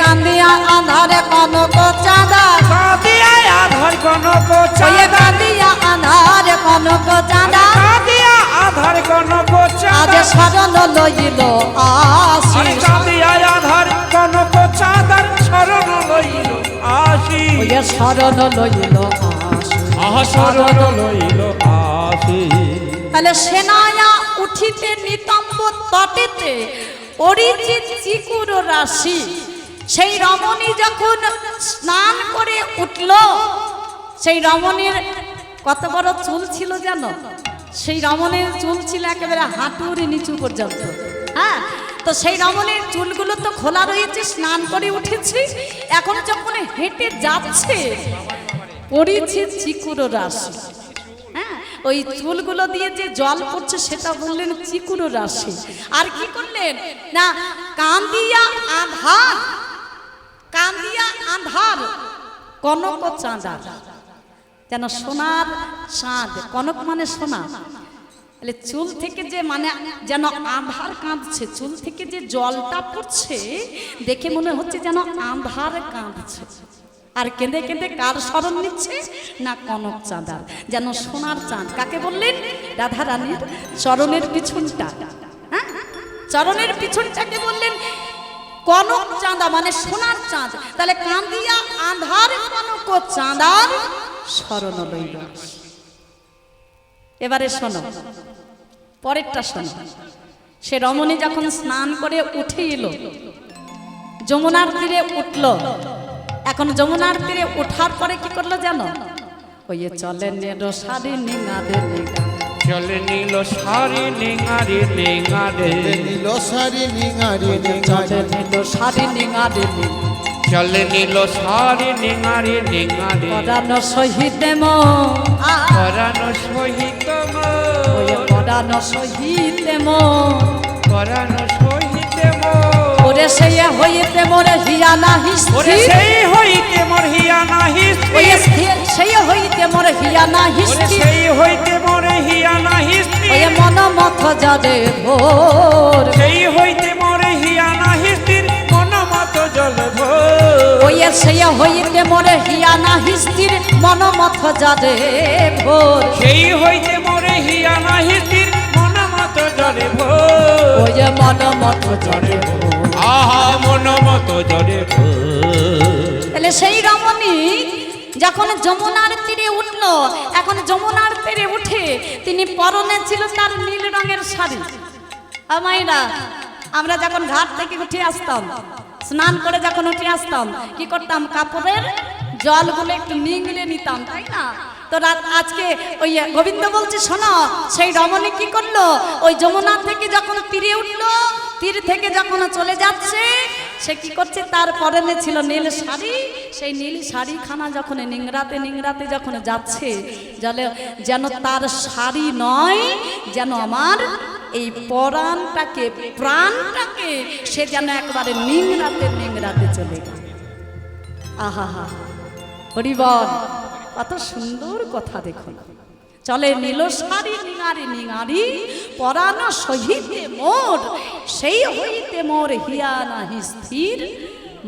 কান্দিয়া আধারে কনক চাঁদা। কাঁদিয়া আধার কনক চাঁদা। কান্দিয়া আধারে কনক চাঁদা। কাঁদিয়া আধার কনক আজ চাঁদা শরণ লইল আসি কাঁদিয়া আধার কনক চাঁদার শরণ লইল আসি ওয়ে শরণ লইল আসি আহা শরণ লইল আসি তাহলে সেনায়া উঠিতে নিতম্ব তটেতে অরিজিৎ চিকুর রাশি। সেই রমণী যখন স্নান করে উঠল, সেই রমণীর কত বড় চুল ছিল জানো? সেই রমণীর চুল ছিল একেবারে হাঁটুর নিচু পর্যন্ত। হ্যাঁ? তো সেই রমণীর চুলগুলো তো খোলা রয়েছে, স্নান করে উঠেছে। এখন যখন হেঁটে যাচ্ছে, পড়েছে চিকুর রাশি। হ্যাঁ? ওই চুলগুলো দিয়ে যে জল পড়ছে, সেটা বললেন চিকুরো রাশি। আর কি করলেন? না, কান্দিয়া আধার কান্দিয়া আধার কনক চাঁদা। যেন সোনার চাঁদ, কনক মানে সোনা। তাহলে চুল থেকে যে মানে যেন আধার কাঁদছে, চুল থেকে যে জলটা পড়ছে, দেখে মনে হচ্ছে যেন আধার কাঁদছে। আর কেঁদে কেঁদে কার স্মরণ নিচ্ছে? না কনক চাঁদার যেন সোনার চাঁদ। কাকে বললেন? রাধা রানীর চরণের পিছনটা। হ্যাঁ? চরণের পিছনটাকে বললেন কনক চাঁদা মানে সোনার চাঁদ। তাহলে কান্দিয়া আধার কনক চাঁদার স্মরণ লইল এবারে শোনো, পরেরটা শোনো। সে রমণী যখন স্নান করে উঠে এলো, যমুনার তীরে উঠল। এখন যমুনার তীরে ওঠার পরে কি করল জানো? ওই চলে নেড়ো সারি নিঙা চলে নীল সারি নিঙারে নিঙারে। নীল সারি নিঙারি চলে নিঙারি। নেড়ো সারি নিঙারে নিঙা চলে নীল সারি নিঙারে নিঙারে। পরানো সহিতে মো পরানো সহিত পরানো সহিতে মো পরানো সহিত ওরে সেই হইতে মোরে হিয়া না ওরে সেই হইতে মোর হিয়া নাহি স্থির- সেই হইতে মোরে হিয়া না ওরে সেই হইতে মোর হিয়া নাহি ওই মন মথ যাবে ভোর। সেই হইতে মোর হিয়া নাহি মন মত জল ভোর। ওই সেই হইতে মোরে হিয়া না হিস্তির মন মথ ভোর। সেই হইতে মোর হিয়া নাহি মন মত জলে মন মথ যাবে ভোর আহা মন মত জলে ভোর তাহলে সেই রমণী যখন যমুনার তীরে উঠল এখন যমুনার তীরে উঠে তিনি পরনে ছিল তার নীল রঙের শাড়ি। আমাইরা আমরা যখন ঘাট থেকে উঠে আসতাম স্নান করে যখন উঠে আসতাম কি করতাম? কাপড়ের জলগুলো একটু নিংড়ে নিতাম তাই না? তো রাত আজকে ওই গোবিন্দ বলছে, শোনো, সেই রমণী কি করল? ওই যমুনা থেকে যখন তীরে উঠল, তীর থেকে যখন চলে যাচ্ছে, সে কি করছে? তার পরনে ছিল নীল শাড়ি। সেই নীল শাড়িখানা যখন নিংড়াতে নিংড়াতে যখন যাচ্ছে জলে যেন তার শাড়ি নয়, যেন আমার এই পরাণটাকে, প্রাণটাকে সে যেন একবারে নিংড়াতে নিংড়াতে চলে গেল আহা হা। হরিবল। কত সুন্দর কথা দেখুন। চলে নীল শাড়ি নিঙারি নিঙারি, পরাণ সহিতে মোর, সেই হইতে মোর হিয়া নাহি স্থির,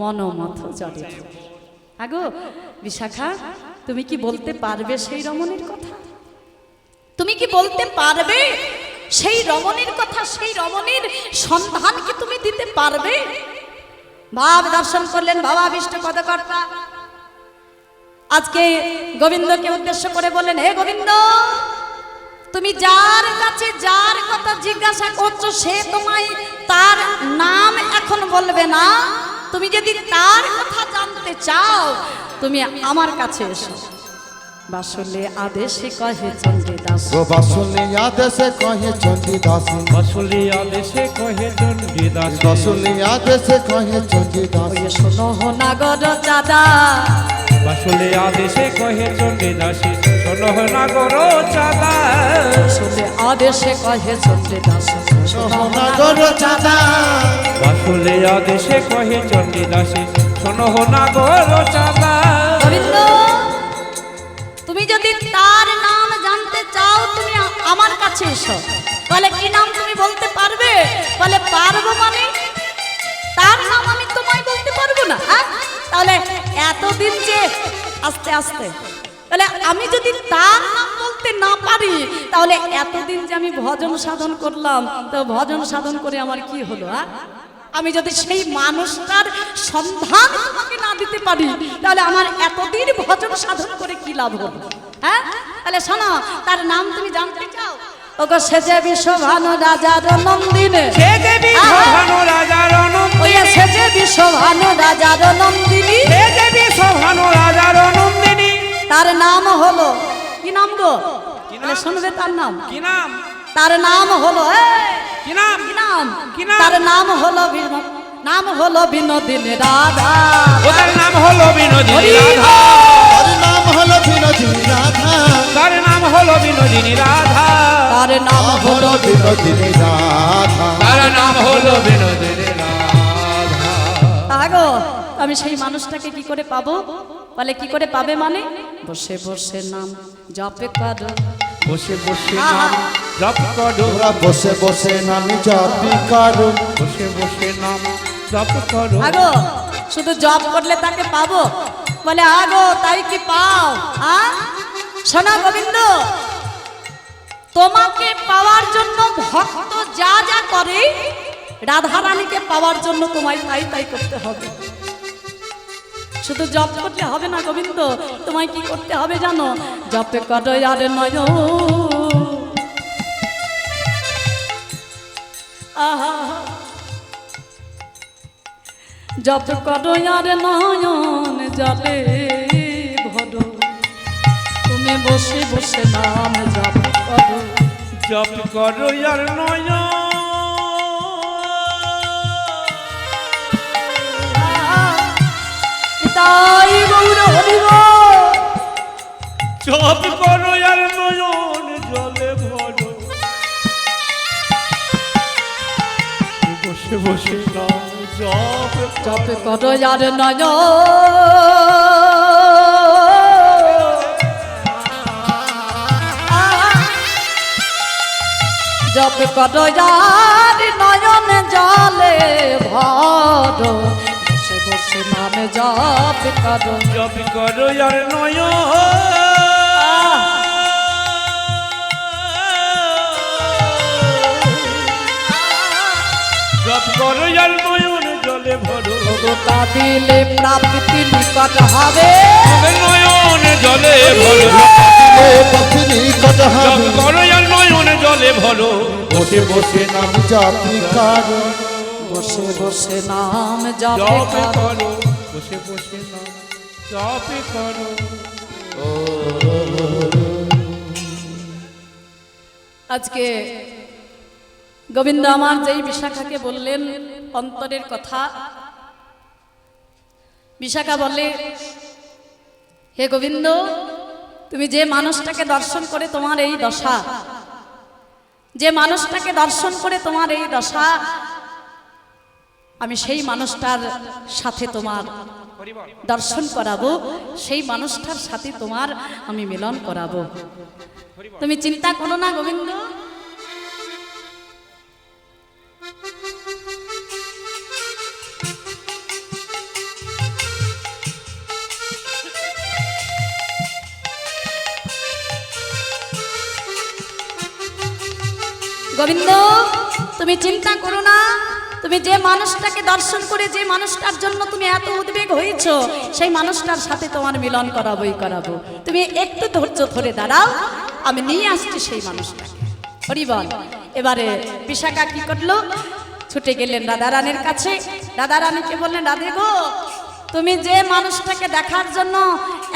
মনমথ জড়ে আগো, বিশাখা, তুমি কি বলতে পারবে সেই রমণীর কথা? তুমি কি বলতে পারবে সেই রমণীর কথা, সেই রমণীর সন্ধান কি তুমি দিতে পারবে? ভাব দর্শন করলেন বাবা বিষ্ণু পদকর্তা। আজকে গোবিন্দকে উদ্দেশ্য করে বললেন হে গোবিন্দ তুমি যার কাছে যার কথা জিজ্ঞাসা করছ সে তোমায় তার নাম এখন বলবে না। তুমি যদি তার কথা জানতে চাও তুমি আমার কাছে এসো। বাসলে আদেশে কহে চন্দ্রদাস গো বাসনে আদেশে কহে চণ্ডীদাস। বসুলি আদেশে কহে চণ্ডীদাস। বাসনে আদেশে কহে চণ্ডীদাস। শোনো হো নাগর চাঁদা বসুলি আদেশে কহে চণ্ডীদাসী শোনো নাগর চাঁদা। বাসলে আদেশে কহে চন্দ্রদাস শোনো হো নগর চাঁদা। বসুলি আদেশে কহে চণ্ডীদাসী শোনো নাগর চাঁদা। গোবিন্দ তুমি যদি তার নাম জানতে চাও তুমি আমার কাছে এসো। বলে কি নাম তুমি বলতে পারবে? বলে পারব মানে? তার নাম আমি পারব না? তাহলে এতদিন যে আস্তে আস্তে। তাহলে আমি যদি তার নাম বলতে না পারি, তাহলে এতদিন যে আমি ভজন সাধন করলাম, তো ভজন সাধন করে আমার কি হলো আমি যদি সেই মানুষটার সন্ধান তোমাকে না দিতে পারি, তাহলে আমার এতদিন ভজন সাধন করে কি লাভ হলো হ্যাঁ? তাহলে শোনো, তার নাম তুমি জানতে চাও? ওগো সেজে বিশ্বভানু রাজার নন্দিনে। সে দেবী সভানু রাজার নন্দিনী। সেজে বিশ্বভানু রাজার নন্দিনী। সে দেবী সভানু রাজার নন্দিনী। তার নাম হলো কি নাম গো? তাহলে শুনবে তার নাম। কি নাম? তার নাম হলো কি নাম? কি নাম? কি নাম? তার নাম হলো নাম হলো বিনোদিনী রাধা। ওটার নাম হলো বিনোদিনী রাধা। তার নাম হলো বিনোদিনী রাধা। তার নাম হলো বিনোদিনী রাধা। তার নাম হলো বিনোদিনী রাধা। তার নাম হলো বিনোদিনী রাধা। আগো আমি সেই মানুষটাকে কি করে পাবো? বলে কি করে পাবে মানে? বসে বসে নাম জপে করো। বসে বসে নাম জপ করো। বসে বসে নাম জপি করো। বসে বসে নাম জপ করো। আগো শুধু জব করলে তাকে পাবো? বলে আগো তাই কি পাও? হ্যাঁ সোনা গোবিন্দ তোমাকে পাওয়ার জন্য ভক্ত যা যা করে রাধা রানীকে পাওয়ার জন্য তোমায় তাই তাই করতে হবে। শুধু জপ করতে হবে না গোবিন্দ, তোমায় কি করতে হবে জানো? জপে করো আর নয়। আহা। জপ করো আর নয়ন জলে ভরো। তুমি বসে বসে নাম জপ করো জপ করো আর নয় তাই গৌর হরিব। জপ করো আর নয়ন জলে ভরো। বসে বসে নাম জপ জপ করো। আর নয়ন। জপ করো আর নয়ন জলে ভরো বসে বসে নামে জপ করো জপ আর নয়ন। জলে ভরো গোটা দিলে প্রাপ্তি নিকট হবে। নয়ন জলে ভরো পথি নিকট হবে। জলে ভরো। বসে বসে নাম জপি করো। বসে বসে নাম জপ করো। বসে বসে নাম জপ করো। আজকে গোবিন্দ আমার যেই বিশাখাকে বললেন অন্তরের কথা। বিশাখা বলে হে গোবিন্দ তুমি যে মানুষটাকে দর্শন করে তোমার এই দশা যে মানুষটাকে দর্শন করে তোমার এই দশা, আমি সেই মানুষটার সাথে তোমার দর্শন করাবো, সেই মানুষটার সাথে তোমার আমি মিলন করাবো। তুমি চিন্তা করো না গোবিন্দ গোবিন্দ, তুমি চিন্তা করো না। তুমি যে মানুষটাকে দর্শন করে যে মানুষটার জন্য তুমি এত উদ্বেগ হয়েছ, সেই মানুষটার সাথে তোমার মিলন করাবোই করাবো। তুমি একটু ধৈর্য ধরে দাঁড়াও, আমি নিয়ে আসছি সেই মানুষটাকে। হরিবল, এবারে বিশাখা কি করল? ছুটে গেলেন রাধা রানীর কাছে। রাধা রানীকে বললেন, রাধে গো, তুমি যে মানুষটাকে দেখার জন্য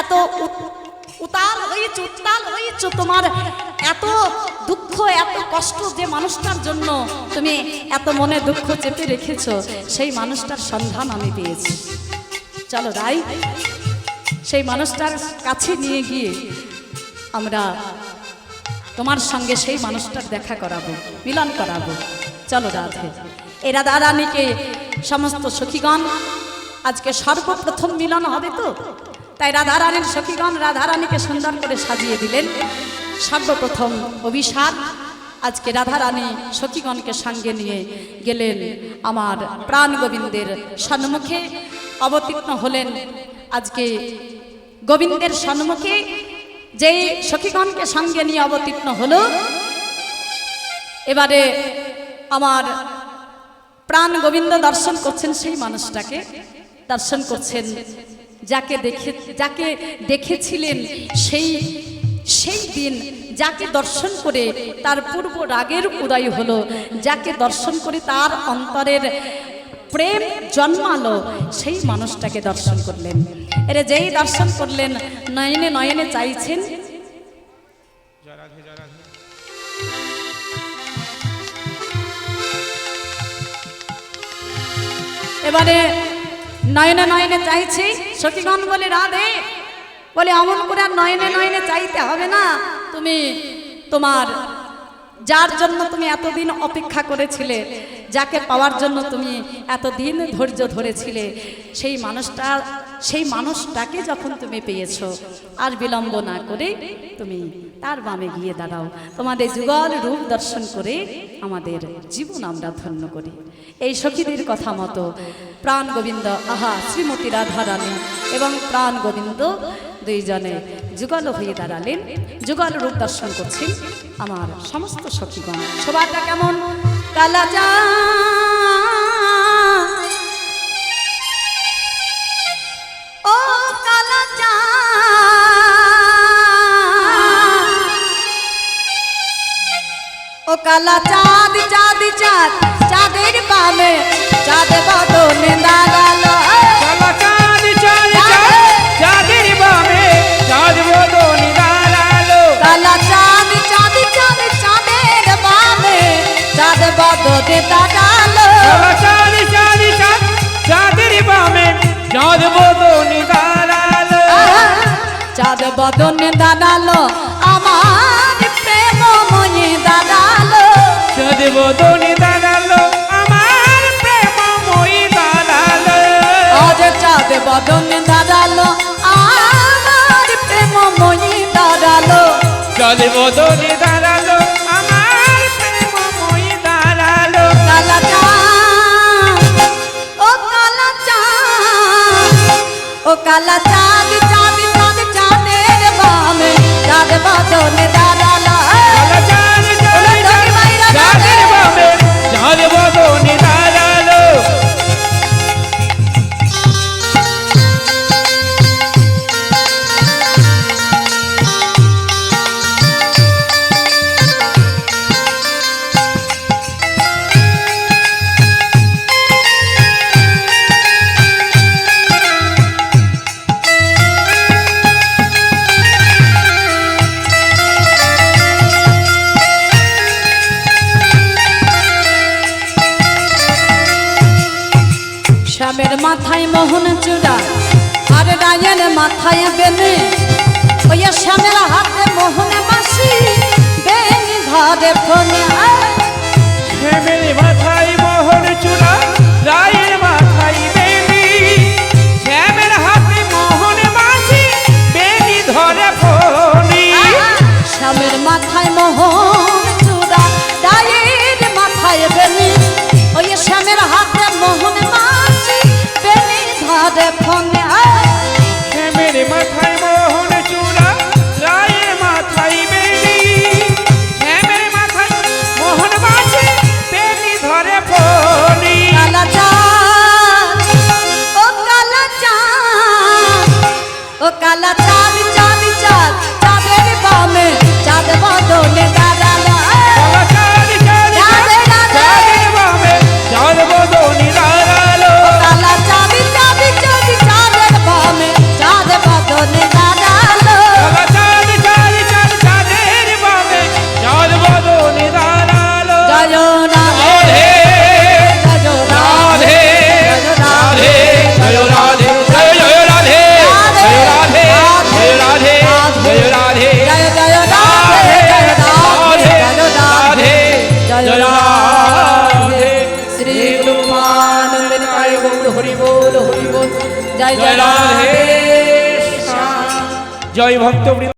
এত উতাল হয়েছ, উত্তাল হয়েছ, তোমার এত দুঃখ, এত কষ্ট যে মানুষটার জন্য তুমি এত মনে দুঃখ চেপে রেখেছো, সেই মানুষটার সন্ধান আমি পেয়েছি। চলো রাই, সেই মানুষটার কাছে নিয়ে গিয়ে আমরা তোমার সঙ্গে সেই মানুষটার দেখা করাবো, মিলন করাবো। চলো রাধে। এই রাধা রানীকে সমস্ত সখীগণ, আজকে সর্বপ্রথম মিলন হবে তো? তাই রাধা রানীর সখীগণ রাধা রানীকে সুন্দর করে সাজিয়ে দিলেন। সর্বপ্রথম অভিষাক আজকে রাধা রানী সখীগণকে সঙ্গে নিয়ে গেলেন আমার প্রাণ গোবিন্দের সন্মুখে। অবতীর্ণ হলেন আজকে গোবিন্দের সন্মুখে। যেই সখীগণকে সঙ্গে নিয়ে অবতীর্ণ হলো, এবারে আমার প্রাণ গোবিন্দ দর্শন করছেন সেই মানুষটাকে। দর্শন করছেন, যাকে দেখে যাকে দেখেছিলেন সেই সেই দিন যাকে দর্শন করে তার পূর্ব রাগের উদয় হলো, যাকে দর্শন করে তার অন্তরের প্রেম জন্মালো, সেই মানুষটাকে দর্শন করলেন। এরে যেই দর্শন করলেন, নয়নে নয়নে চাইছেন। এবারে নয়নে নয়নে চাইছি, সখীগণ বলে, রাধে! বলে, অমন করে আর নয়নে নয়নে চাইতে হবে না। তুমি তোমার, যার জন্য তুমি এতদিন অপেক্ষা করেছিলে, যাকে পাওয়ার জন্য তুমি এতদিন ধৈর্য ধরেছিলে, সেই মানুষটা, সেই মানুষটাকে যখন তুমি পেয়েছ, আর বিলম্ব না করে তুমি তার বামে গিয়ে দাঁড়াও। তোমাদের যুগল রূপ দর্শন করে আমাদের জীবন আমরা ধন্য করি। এই সখীদের কথা মতো প্রাণ গোবিন্দ, আহা, শ্রীমতী রাধা রানী এবং প্রাণ গোবিন্দ দুইজনে যুগল হয়ে দাঁড়ালেন, যুগল রূপ দর্শন করছেন আমার সমস্ত সখীগণ। সবাইটা কেমন? ও কালাজা ও কালা চাঁদ চাঁদ চাঁদ, চাঁদের পাবে চাঁদ বদনে দাঁড়াল। দাঁড়াল কালা চাঁদ চাঁদ চাঁদ চাঁদের বামে চাঁদ বদনি দাঁড়াল। চাঁদ বদনে দাঁড়াল আমার প্রেমময়ী দাঁড়াল। চাঁদ বদনি দাঁড়াল আমার প্রেমময়ী দাঁড়াল। আজ চাঁদ বদনে দাঁড়াল আমার প্রেমময়ী দাঁড়াল। চাঁদ বদনি দাঁড়াল। ও কালা চাঁদ চাঁদ চাঁদ চাঁদের বামে চাঁদ বদনে দাঁড়াল মোহন চূড়া। আর রায়ের মাথায় বেনে ওই শ্যামের হাতে মোহন মাসি বেনি ঘরে ফোনে। শ্যামের বল